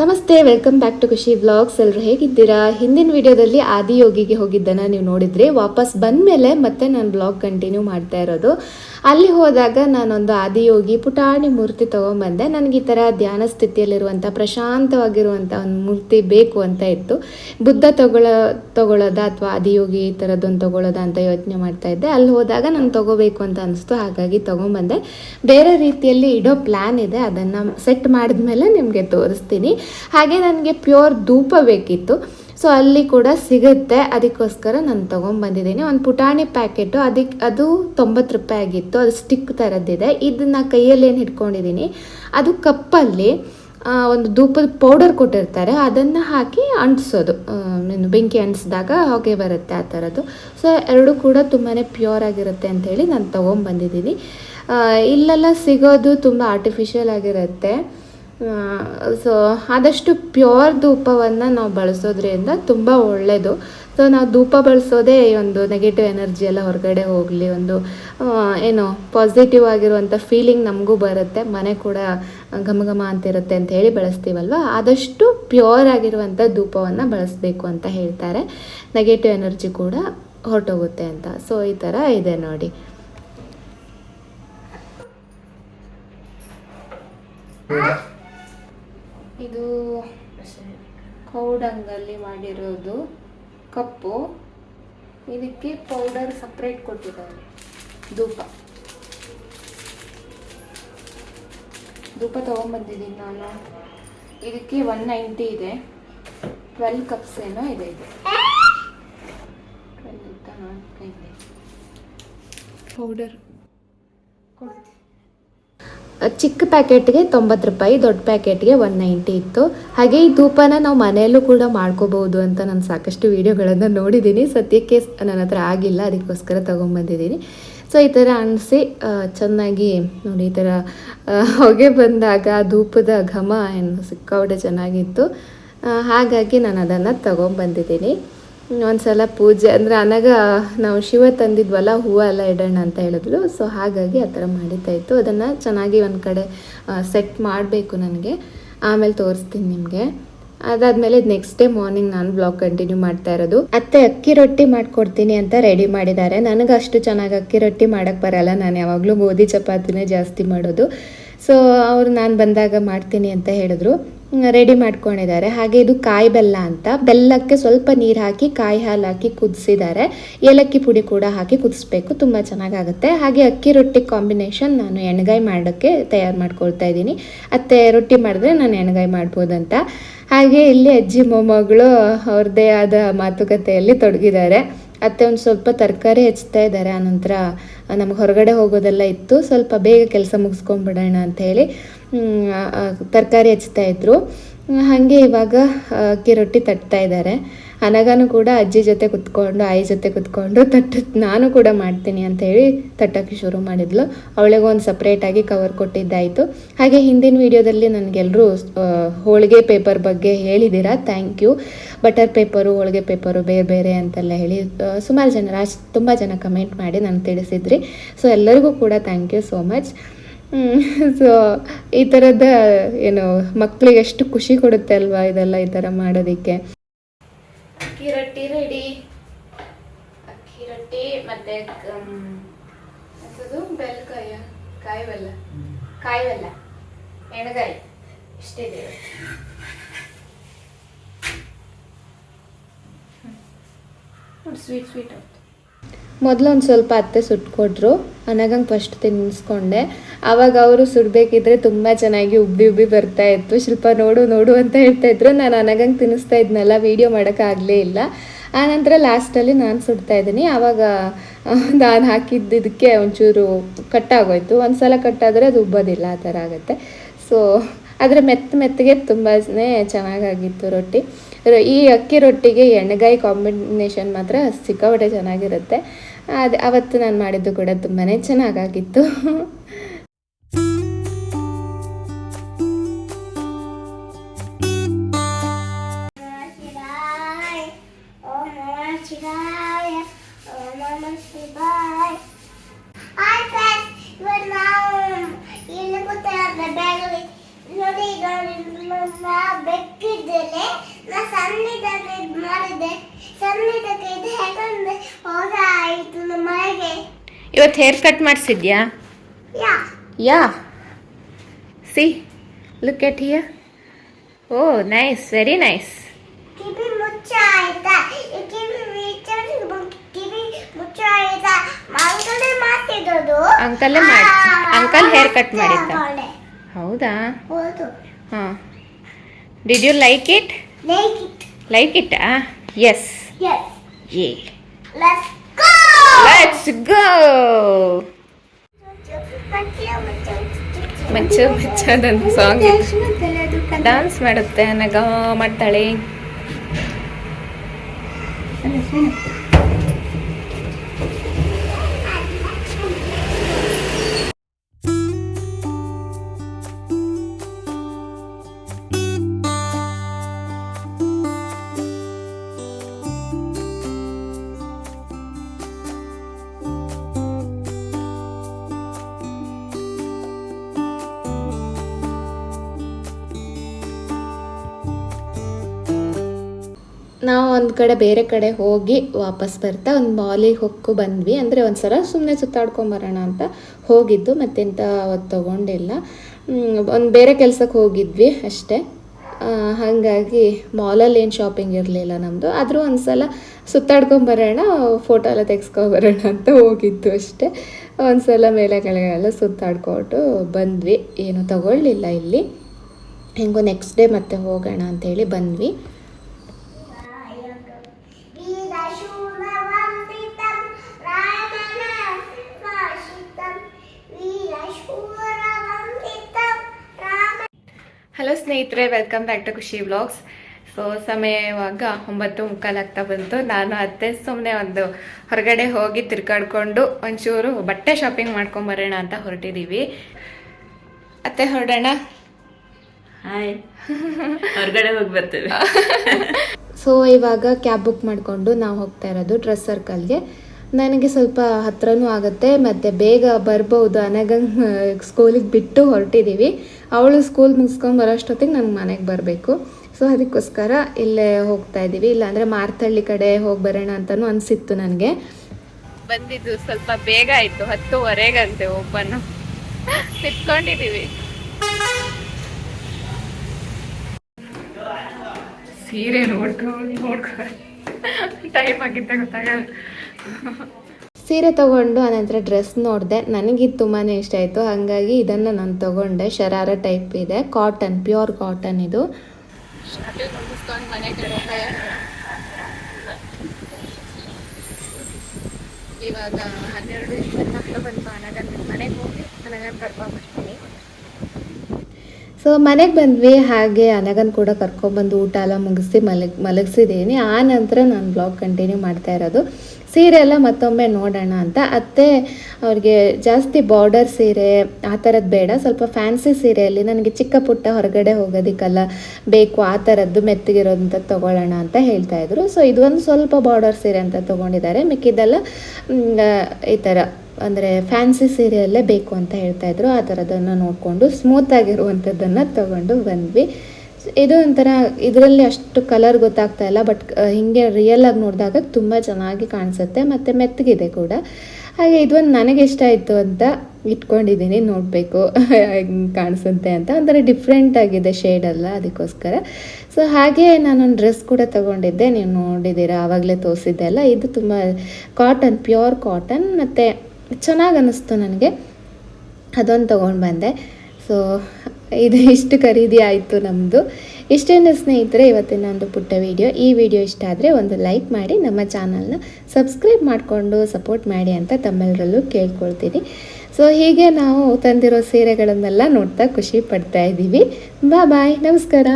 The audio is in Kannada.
ನಮಸ್ತೆ, welcome back to Khushi blogs. ಎಲ್ಲರೂ ಹೇಗಿದ್ದೀರಾ? ಹಿಂದಿನ ವಿಡಿಯೋದಲ್ಲಿ ಆದಿಯೋಗಿಗೆ ಹೋಗಿದ್ದನ್ನು ನೀವು ನೋಡಿದ್ರಿ ವಾಪಸ್ ಬಂದಮೇಲೆ ಮತ್ತೆ ನಾನು ಬ್ಲಾಗ್ ಕಂಟಿನ್ಯೂ ಮಾಡ್ತಾ ಇರೋದು. ಅಲ್ಲಿ ಹೋದಾಗ ನಾನೊಂದು ಆದಿಯೋಗಿ ಪುಟಾಣಿ ಮೂರ್ತಿ ತೊಗೊಂಬಂದೆ. ನನಗೆ ಈ ಥರ ಧ್ಯಾನ ಸ್ಥಿತಿಯಲ್ಲಿರುವಂಥ ಪ್ರಶಾಂತವಾಗಿರುವಂಥ ಒಂದು ಮೂರ್ತಿ ಬೇಕು ಅಂತ ಇತ್ತು. ಬುದ್ಧ ತಗೊಳ್ಳೋ ತಗೊಳ್ಳೋದ ಅಥವಾ ಆದಿಯೋಗಿ ಈ ಥರದ್ದೊಂದು ತೊಗೊಳ್ಳೋದ ಅಂತ ಯೋಚನೆ ಮಾಡ್ತಾ ಇದ್ದೆ. ಅಲ್ಲಿ ಹೋದಾಗ ನಾನು ತಗೋಬೇಕು ಅಂತ ಅನಿಸ್ತು, ಹಾಗಾಗಿ ತೊಗೊಂಬಂದೆ. ಬೇರೆ ರೀತಿಯಲ್ಲಿ ಇಡೋ ಪ್ಲ್ಯಾನ್ ಇದೆ, ಅದನ್ನು ಸೆಟ್ ಮಾಡಿದ್ಮೇಲೆ ನಿಮಗೆ ತೋರಿಸ್ತೀನಿ. ಹಾಗೆ ನನಗೆ ಪ್ಯೂರ್ ಧೂಪ ಬೇಕಿತ್ತು. ಸೊ ಅಲ್ಲಿ ಕೂಡ ಸಿಗುತ್ತೆ. ಅದಕ್ಕೋಸ್ಕರ ನಾನು ತೊಗೊಂಬಂದಿದ್ದೀನಿ ಒಂದು ಪುಟಾಣಿ ಪ್ಯಾಕೆಟು, ಅದಕ್ಕೆ ಅದು ತೊಂಬತ್ತು ರೂಪಾಯಿ ಆಗಿತ್ತು. ಅದು ಸ್ಟಿಕ್ ಥರದ್ದಿದೆ. ಇದನ್ನು ಕೈಯಲ್ಲಿ ಏನು ಹಿಡ್ಕೊಂಡಿದ್ದೀನಿ, ಅದು ಕಪ್ಪಲ್ಲಿ ಒಂದು ಧೂಪದ ಪೌಡರ್ ಕೊಟ್ಟಿರ್ತಾರೆ. ಅದನ್ನು ಹಾಕಿ ಅಂಟಿಸೋದು. ಏನು ಬೆಂಕಿ ಅಂಟಿಸಿದಾಗ ಹೊಗೆ ಬರುತ್ತೆ ಆ ಥರದ್ದು. ಸೊ ಎರಡೂ ಕೂಡ ತುಂಬಾ ಪ್ಯೂರ್ ಆಗಿರುತ್ತೆ ಅಂಥೇಳಿ ನಾನು ತೊಗೊಂಬಂದಿದ್ದೀನಿ ಇಲ್ಲೆಲ್ಲ ಸಿಗೋದು ತುಂಬ ಆರ್ಟಿಫಿಷಿಯಲ್ ಆಗಿರುತ್ತೆ. ಸೊ ಆದಷ್ಟು ಪ್ಯೂರ್ ಧೂಪವನ್ನು ನಾವು ಬಳಸೋದ್ರಿಂದ ತುಂಬ ಒಳ್ಳೆಯದು ಸೊ ನಾವು ಧೂಪ ಬಳಸೋದೇ ಒಂದು ನೆಗೆಟಿವ್ ಎನರ್ಜಿ ಎಲ್ಲ ಹೊರಗಡೆ ಹೋಗಲಿ, ಒಂದು ಏನು ಪಾಸಿಟಿವ್ ಆಗಿರುವಂಥ ಫೀಲಿಂಗ್ ನಮಗೂ ಬರುತ್ತೆ, ಮನೆ ಕೂಡ ಘಮ ಘಮ ಅಂತಿರುತ್ತೆ ಅಂತ ಹೇಳಿ ಬಳಸ್ತೀವಲ್ವ? ಆದಷ್ಟು ಪ್ಯೂರ್ ಆಗಿರುವಂಥ ಧೂಪವನ್ನು ಬಳಸಬೇಕು ಅಂತ ಹೇಳ್ತಾರೆ. ನೆಗೆಟಿವ್ ಎನರ್ಜಿ ಕೂಡ ಹೊರಟೋಗುತ್ತೆ ಅಂತ. ಸೊ ಈ ಥರ ಇದೆ ನೋಡಿ. ಇದು ಕೌಡಂಗಲ್ಲಿ ಮಾಡಿರೋದು ಕಪ್ಪು. ಇದಕ್ಕೆ ಪೌಡರ್ ಸಪ್ರೇಟ್ ಕೊಟ್ಟಿದ್ದಾರೆ. ಧೂಪ. ಧೂಪ ತೊಗೊಂಬಂದಿದ್ದೀನಿ ನಾನು. ಇದಕ್ಕೆ ಒನ್ ನೈಂಟಿ ಇದೆ. ಟ್ವೆಲ್ ಕಪ್ಸ್ ಏನೋ ಇದೆ ಇದು. ಪೌಡರ್ ಕೊಡ್ತೀನಿ. ಚಿಕ್ಕ ಪ್ಯಾಕೆಟ್ಗೆ ತೊಂಬತ್ತು ರೂಪಾಯಿ, ದೊಡ್ಡ ಪ್ಯಾಕೆಟ್ಗೆ ಒನ್ ನೈಂಟಿ ಇತ್ತು. ಹಾಗೆ ಈ ಧೂಪನ ನಾವು ಮನೆಯಲ್ಲೂ ಕೂಡ ಮಾಡ್ಕೋಬಹುದು ಅಂತ ನಾನು ಸಾಕಷ್ಟು ವೀಡಿಯೋಗಳನ್ನು ನೋಡಿದ್ದೀನಿ ಸದ್ಯಕ್ಕೆ ನನ್ನ ಹತ್ರ ಆಗಿಲ್ಲ, ಅದಕ್ಕೋಸ್ಕರ ತೊಗೊಂಬಂದಿದ್ದೀನಿ. ಸೊ, ಈ ಥರ ಅಣಿಸಿ ಚೆನ್ನಾಗಿ ನೋಡಿ, ಈ ಥರ ಹೊಗೆ ಬಂದಾಗ ಧೂಪದ ಘಮ ಏನು ಸಿಕ್ಕಾಪಟ್ಟೆ ಚೆನ್ನಾಗಿತ್ತು. ಹಾಗಾಗಿ ನಾನು ಅದನ್ನು ತೊಗೊಂಬಂದಿದ್ದೀನಿ. ಒಂದ್ಸಲ ಪೂಜೆ ಅಂದರೆ ಅನಗ ನಾವು ಶಿವ ತಂದಿದ್ವಲ್ಲ, ಹೂವು ಎಲ್ಲ ಇಡೋಣ ಅಂತ ಹೇಳಿದ್ರು ಸೊ ಹಾಗಾಗಿ ಆ ಥರ ಮಾಡಿತಾ ಇತ್ತು. ಅದನ್ನು ಚೆನ್ನಾಗಿ ಒಂದು ಕಡೆ ಸೆಟ್ ಮಾಡಬೇಕು ನನಗೆ. ಆಮೇಲೆ ತೋರಿಸ್ತೀನಿ ನಿಮಗೆ. ಅದಾದಮೇಲೆ ನೆಕ್ಸ್ಟ್ ಡೇ ಮಾರ್ನಿಂಗ್ ನಾನು ಬ್ಲಾಗ್ ಕಂಟಿನ್ಯೂ ಮಾಡ್ತಾ ಇರೋದು. ಅತ್ತೆ, ಅಕ್ಕಿ ರೊಟ್ಟಿ ಮಾಡಿಕೊಡ್ತೀನಿ ಅಂತ ರೆಡಿ ಮಾಡಿದ್ದಾರೆ. ನನಗೆ ಅಷ್ಟು ಚೆನ್ನಾಗಿ ಅಕ್ಕಿ ರೊಟ್ಟಿ ಮಾಡೋಕ್ಕೆ ಬರಲ್ಲ. ನಾನು ಯಾವಾಗಲೂ ಗೋಧಿ ಚಪಾತಿನೇ ಜಾಸ್ತಿ ಮಾಡೋದು. ಸೊ ಅವರು ನಾನು ಬಂದಾಗ ಮಾಡ್ತೀನಿ ಅಂತ ಹೇಳಿದ್ರು. ರೆಡಿ ಮಾಡ್ಕೊಂಡಿದ್ದಾರೆ. ಹಾಗೆ ಇದು ಕಾಯಿ ಬೆಲ್ಲ ಅಂತ. ಬೆಲ್ಲಕ್ಕೆ ಸ್ವಲ್ಪ ನೀರು ಹಾಕಿ, ಕಾಯಿ ಹಾಲು ಹಾಕಿ ಕುದಿಸಿದ್ದಾರೆ. ಏಲಕ್ಕಿ ಪುಡಿ ಕೂಡ ಹಾಕಿ ಕುದಿಸ್ಬೇಕು. ತುಂಬ ಚೆನ್ನಾಗಾಗುತ್ತೆ. ಹಾಗೆ ಅಕ್ಕಿ ರೊಟ್ಟಿ ಕಾಂಬಿನೇಷನ್ ನಾನು ಎಣ್ಗಾಯಿ ಮಾಡೋಕ್ಕೆ ತಯಾರು ಮಾಡ್ಕೊಳ್ತಾ ಇದ್ದೀನಿ. ಅತ್ತೆ ರೊಟ್ಟಿ ಮಾಡಿದ್ರೆ ನಾನು ಎಣ್ಗಾಯಿ ಮಾಡ್ಬೋದಂತ. ಹಾಗೆ ಇಲ್ಲಿ ಅಜ್ಜಿ ಮೊಮ್ಮಗಳು ಅವ್ರದ್ದೇ ಆದ ಮಾತುಕತೆಯಲ್ಲಿ ತೊಡಗಿದ್ದಾರೆ. ಅತ್ತೆ ಒಂದು ಸ್ವಲ್ಪ ತರಕಾರಿ ಹೆಚ್ಚುತ್ತಾ ಇದ್ದಾರೆ. ಆನಂತರ ನಮ್ಗೆ ಹೊರಗಡೆ ಹೋಗೋದೆಲ್ಲ ಇತ್ತು. ಸ್ವಲ್ಪ ಬೇಗ ಕೆಲಸ ಮುಗಿಸ್ಕೊಂಡ್ಬಿಡೋಣ ಅಂತ ಹೇಳಿ. ತರಕಾರಿ ಹಚ್ತಾ ಇದ್ರು. ಹಾಗೆ ಇವಾಗ ಅಕ್ಕಿ ರೊಟ್ಟಿ ತಟ್ತಾ ಇದ್ದಾರೆ ಅನಗಾನು ಕೂಡ ಅಜ್ಜಿ ಜೊತೆ ಕುತ್ಕೊಂಡು, ಆಯಿ ಜೊತೆ ಕುತ್ಕೊಂಡು ತಟ್ಟ ನಾನು ಕೂಡ ಮಾಡ್ತೀನಿ ಅಂತ ಹೇಳಿ ತಟ್ಟಕ್ಕೆ ಶುರು ಮಾಡಿದ್ಲು. ಅವಳಿಗೆ ಒಂದು ಸಪ್ರೇಟಾಗಿ ಕವರ್ ಕೊಟ್ಟಿದ್ದಾಯಿತು. ಹಾಗೆ ಹಿಂದಿನ ವಿಡಿಯೋದಲ್ಲಿ ನನಗೆಲ್ಲರೂ ಹೋಳಿಗೆ ಪೇಪರ್ ಬಗ್ಗೆ ಹೇಳಿದ್ದೀರಾ ಥ್ಯಾಂಕ್ ಯು ಬಟರ್ ಪೇಪರು ಹೋಳಿಗೆ ಪೇಪರು ಬೇರೆ ಬೇರೆ ಅಂತೆಲ್ಲ ಹೇಳಿ ಸುಮಾರು ಜನ ರಾಶ್ ತುಂಬ ಜನ ಕಮೆಂಟ್ ಮಾಡಿ ನನಗೆ ತಿಳಿಸಿದ್ರಿ. ಸೊ ಎಲ್ಲರಿಗೂ ಕೂಡ thank you so much so ಈ ಥರದ ಏನು ಮಕ್ಕಳಿಗೆ ಎಷ್ಟು ಖುಷಿ ಕೊಡುತ್ತೆ ಅಲ್ವಾ ಇದೆಲ್ಲ, ಈ ಥರ ಮಾಡೋದಕ್ಕೆ? ಅಕ್ಕಿ ರೊಟ್ಟಿ ರೆಡಿ ಅಕ್ಕಿ ರೊಟ್ಟಿ ಮತ್ತೆ ಬೆಲ್ಲಕಾಯ ಕಾಯಿ ಬೆಲ್ಲ ಕಾಯಿ ಬೆಲ್ಲ ಎಣಗಾಯಿ. ಇಷ್ಟಿದೆ ಸ್ವೀಟ್ ಸ್ವೀಟ್ ಮೊದಲು ಒಂದು ಸ್ವಲ್ಪ ಅತ್ತೆ ಸುಟ್ಕೊಟ್ರು. ಅನಗಂಗೆ ಫಸ್ಟ್ ತಿನ್ನಿಸ್ಕೊಂಡೆ ಆವಾಗ ಅವರು ಸುಡಬೇಕಿದ್ರೆ ತುಂಬ ಚೆನ್ನಾಗಿ ಉಬ್ಬಿ ಉಬ್ಬಿ ಬರ್ತಾ ಇತ್ತು. ಶಿಲ್ಪ ನೋಡು ನೋಡು ಅಂತ ಹೇಳ್ತಾ ಇದ್ರು. ನಾನು ಅನಗಂಗೆ ತಿನ್ನಿಸ್ತಾ ಇದ್ನಲ್ಲ ವೀಡಿಯೋ ಮಾಡೋಕ್ಕಾಗಲೇ ಇಲ್ಲ. ಆನಂತರ ಲಾಸ್ಟಲ್ಲಿ ನಾನು ಸುಡ್ತಾ ಇದ್ದೀನಿ. ಆವಾಗ ನಾನು ಹಾಕಿದ್ದಕ್ಕೆ ಒಂಚೂರು ಕಟ್ಟಾಗೋಯ್ತು ಒಂದು ಸಲ ಕಟ್ಟಾದರೆ ಅದು ಉಬ್ಬೋದಿಲ್ಲ, ಆ ಥರ ಆಗುತ್ತೆ. ಸೊ ಆದರೆ ಮೆತ್ತ ಮೆತ್ತಗೆ ತುಂಬಾ ಚೆನ್ನಾಗಾಗಿತ್ತು ರೊಟ್ಟಿ. ಈ ಅಕ್ಕಿ ರೊಟ್ಟಿಗೆ ಎಣ್ಣೆಗಾಯಿ ಕಾಂಬಿನೇಷನ್ ಮಾತ್ರ ಸಿಕ್ಕಾಪಟ್ಟೆ ಚೆನ್ನಾಗಿರುತ್ತೆ. ಅದು, ಅವತ್ತು ನಾನು ಮಾಡಿದ್ದು ಕೂಡ ತುಂಬಾ ಚೆನ್ನಾಗಾಗಿತ್ತು. ಇವತ್ತು haircut ಮಾಡಿಸಿದ್ಯಾ. Yeah. See look at here oh nice very nice uncle ಮಾಡಿ ಅಂಕಲೇ ಹೇರ್ ಕಟ್ ಮಾಡಿದ್ದ. ಹೌದಾ? ಹಾಂ. Did you like it like it yes ಏ. ಲೆಟ್ಸ್ ಗೋ ಲೆಟ್ಸ್ ಗೋ ಮಚ್ಚು ಮಚ್ಚ ಅದೊಂದು ಸಾಂಗ್ ಡ್ಯಾನ್ಸ್ ಮಾಡುತ್ತೆ ನಗ ಮಾಡ್ತಾಳೆ. ನಾವು ಒಂದು ಕಡೆ ಬೇರೆ ಕಡೆ ಹೋಗಿ ವಾಪಸ್ ಬರ್ತಾ ಒಂದು ಮಾಲಿಗೆ ಹೊಕ್ಕು ಬಂದ್ವಿ. ಅಂದರೆ ಒಂದು ಸಲ ಸುಮ್ಮನೆ ಸುತ್ತಾಡ್ಕೊಂಬರೋಣ ಅಂತ ಹೋಗಿದ್ದು, ಮತ್ತೆಂತ ಅವತ್ತು ತೊಗೊಂಡಿಲ್ಲ. ಒಂದು ಬೇರೆ ಕೆಲಸಕ್ಕೆ ಹೋಗಿದ್ವಿ ಅಷ್ಟೇ. ಹಾಗಾಗಿ ಮಾಲಲ್ಲಿ ಏನು ಶಾಪಿಂಗ್ ಇರಲಿಲ್ಲ ನಮ್ಮದು ಆದರೂ ಒಂದು ಸಲ ಸುತ್ತಾಡ್ಕೊಂಬರೋಣ ಫೋಟೋ ಎಲ್ಲ ತೆಗೆಸ್ಕೊಂಬರೋಣ ಅಂತ ಹೋಗಿದ್ದು ಅಷ್ಟೇ. ಒಂದು ಸಲ ಮೇಲೆ ಕೆಳಗೆಲ್ಲ ಸುತ್ತಾಡ್ಕೊಂಡು ಬಂದ್ವಿ. ಏನು ತಗೊಳ್ಳಿಲ್ಲ ಇಲ್ಲಿ. ಹೆಂಗೋ ನೆಕ್ಸ್ಟ್ ಡೇ ಮತ್ತೆ ಹೋಗೋಣ ಅಂತೇಳಿ ಬಂದ್ವಿ. ಸ್ನೇಹಿತರೆ welcome back to Khushi vlogs so ಸಮಯ ಇವಾಗ ಒಂಬತ್ತು ಮುಕ್ಕಾಲಾಗ್ತಾ ಬಂತು. ನಾನು ಅತ್ತೆ ಸುಮ್ಮನೆ ಒಂದು ಹೊರಗಡೆ ಹೋಗಿ ತಿರ್ಗಾಡ್ಕೊಂಡು ಒಂಚೂರು ಬಟ್ಟೆ ಶಾಪಿಂಗ್ ಮಾಡ್ಕೊಂಬರೋಣ ಅಂತ ಹೊರಟಿದ್ದೀವಿ ಅತ್ತೆ ಹೊರಡೋಣ? ಹಾಯ್ ಹೊರಗಡೆ ಹೋಗಿ ಬರ್ತೇವೆ. ಸೊ ಇವಾಗ ಕ್ಯಾಬ್ ಬುಕ್ ಮಾಡಿಕೊಂಡು ನಾವು ಹೋಗ್ತಾ ಇರೋದು ಡ್ರೆಸ್ ಸರ್ಕಲ್ಗೆ ನನಗೆ ಸ್ವಲ್ಪ ಹತ್ರನೂ ಆಗುತ್ತೆ ಮತ್ತು ಬೇಗ ಬರ್ಬೋದು ಅನಗಂಗ್ ಸ್ಕೂಲಿಗೆ ಬಿಟ್ಟು ಹೊರಟಿದ್ದೀವಿ ಅವಳು ಸ್ಕೂಲ್ ಮುಗಿಸ್ಕೊಂಡು ಬರೋಷ್ಟೊತ್ತಿಗೆ ನಂಗೆ ಮನೆಗೆ ಬರಬೇಕು. ಸೊ ಅದಕ್ಕೋಸ್ಕರ ಇಲ್ಲೇ ಹೋಗ್ತಾ ಇದ್ದೀವಿ ಇಲ್ಲಾಂದರೆ ಮಾರ್ತಳ್ಳಿ ಕಡೆ ಹೋಗಿ ಬರೋಣ ಅಂತಲೂ ಅನಿಸಿತ್ತು ನನಗೆ. ಬಂದಿದ್ದು ಸ್ವಲ್ಪ ಬೇಗ ಆಯಿತು ಹತ್ತುವರೆಗಂತೆ ಓಪನ್ ನಿಂತ್ಕೊಂಡಿದ್ದೀವಿ ಸೀರೆ ನೋಡ್ಕೊಂಡು ನೋಡ್ಕೊಂಡು ಟೈಮ್ ಆಗಿದ್ದೆ ಗೊತ್ತಾಗಲ್ಲ. ಸೀರೆ ತಗೊಂಡು ಆನಂತರ ಡ್ರೆಸ್ ನೋಡಿದೆ. ಇದು ತುಂಬಾ ಇಷ್ಟ ಆಯಿತು. ಹಾಗಾಗಿ ಇದನ್ನು ನಾನು ತಗೊಂಡೆ. ಶರಾರ ಟೈಪ್ ಇದೆ. ಕಾಟನ್ ಪ್ಯೂರ್ ಕಾಟನ್ ಇದು. ಇವಾಗ ಹನ್ನೆರಡು ಮನೆಗೆ ಹೋಗಿ ಅನಗನ್ ಕರ್ಕೊಂಡು ಬರ್ತೀನಿ. ಸೊ ಮನೆಗೆ ಬಂದ್ವಿ, ಹಾಗೆ ಅನಗನ್ ಕೂಡ ಕರ್ಕೊಂಡ್ಬಂದು ಊಟ ಎಲ್ಲ ಮುಗಿಸಿ ಮಲಗ್ ಮಲಗಿಸಿದ್ದೀನಿ ಆ ನಂತರ ನಾನು ಬ್ಲಾಗ್ ಕಂಟಿನ್ಯೂ ಮಾಡ್ತಾ ಇರೋದು. ಸೀರೆ ಎಲ್ಲ ಮತ್ತೊಮ್ಮೆ ನೋಡೋಣ ಅಂತ. ಅತ್ತೆ ಅವ್ರಿಗೆ ಜಾಸ್ತಿ ಬಾರ್ಡರ್ ಸೀರೆ, ಆ ಥರದ್ದು ಬೇಡ. ಸ್ವಲ್ಪ ಫ್ಯಾನ್ಸಿ ಸೀರೆಯಲ್ಲಿ ನನಗೆ ಚಿಕ್ಕ ಪುಟ್ಟ ಹೊರಗಡೆ ಹೋಗೋದಕ್ಕೆಲ್ಲ. ಬೇಕು ಆ ಥರದ್ದು ಮೆತ್ತಗಿರೋದಂತ ತೊಗೊಳ್ಳೋಣ ಅಂತ ಹೇಳ್ತಾ ಇದ್ರು. ಸೊ ಇದೊಂದು ಸ್ವಲ್ಪ ಬಾರ್ಡರ್ ಸೀರೆ ಅಂತ ತೊಗೊಂಡಿದ್ದಾರೆ. ಮಿಕ್ಕಿದ್ದೆಲ್ಲ ಈ ಥರ ಅಂದರೆ ಫ್ಯಾನ್ಸಿ ಸೀರೆಯಲ್ಲೇ ಬೇಕು ಅಂತ ಹೇಳ್ತಾ ಇದ್ರು. ಆ ಥರದನ್ನು ನೋಡಿಕೊಂಡು ಸ್ಮೂತ್ ಆಗಿರುವಂಥದ್ದನ್ನು ತಗೊಂಡು ಬಂದ್ವಿ. ಇದು ಒಂಥರ ಇದರಲ್ಲಿ ಅಷ್ಟು ಕಲರ್ ಗೊತ್ತಾಗ್ತಾ ಇಲ್ಲ ಬಟ್ ಹಿಂಗೆ ರಿಯಲ್ ಆಗಿ ನೋಡಿದಾಗ ತುಂಬ ಚೆನ್ನಾಗಿ ಕಾಣಿಸುತ್ತೆ, ಮತ್ತು ಮೆತ್ತಗಿದೆ ಕೂಡ. ಹಾಗೆ ಇದೊಂದು ನನಗೆ ಇಷ್ಟ ಆಯಿತು ಅಂತ ಇಟ್ಕೊಂಡಿದ್ದೀನಿ ನೋಡಬೇಕು ಕಾಣಿಸುತ್ತೆ ಅಂತ. ಒಂಥರ ಡಿಫ್ರೆಂಟ್ ಆಗಿದೆ ಅಲ್ಲ ಅದಕ್ಕೋಸ್ಕರ. ಸೊ ಹಾಗೆ ನಾನೊಂದು ಡ್ರೆಸ್ ಕೂಡ ತಗೊಂಡಿದ್ದೆ. ನೀವು ನೋಡಿದ್ದೀರಾ ಆವಾಗಲೇ ತೋರಿಸಿದ್ದೆ ಅಲ್ಲ. ಇದು ತುಂಬ ಕಾಟನ್ ಪ್ಯೂರ್ ಕಾಟನ್ ಮತ್ತು ಚೆನ್ನಾಗಿ ಅನ್ನಿಸ್ತು ನನಗೆ. ಅದೊಂದು ತೊಗೊಂಡು ಬಂದೆ. ಸೊ ಇದು ಇಷ್ಟು ಖರೀದಿ ಆಯಿತು ನಮ್ಮದು ಇಷ್ಟೇನು ಸ್ನೇಹಿತರೆ, ಇವತ್ತಿನ ಒಂದು ಪುಟ್ಟ ವಿಡಿಯೋ. ಈ ವಿಡಿಯೋ ಇಷ್ಟ ಆದರೆ ಒಂದು ಲೈಕ್ ಮಾಡಿ, ನಮ್ಮ ಚಾನಲ್ನ ಸಬ್ಸ್ಕ್ರೈಬ್ ಮಾಡಿಕೊಂಡು ಸಪೋರ್ಟ್ ಮಾಡಿ ಅಂತ ತಮ್ಮೆಲ್ಲರಲ್ಲೂ ಕೇಳ್ಕೊಳ್ತೀನಿ. ಸೊ ಹೀಗೆ ನಾವು ತಂದಿರೋ ಸೀರೆಗಳನ್ನೆಲ್ಲ ನೋಡ್ತಾ ಖುಷಿ ಪಡ್ತಾ ಇದ್ದೀವಿ ಬಾ ಬಾಯ್ ನಮಸ್ಕಾರ.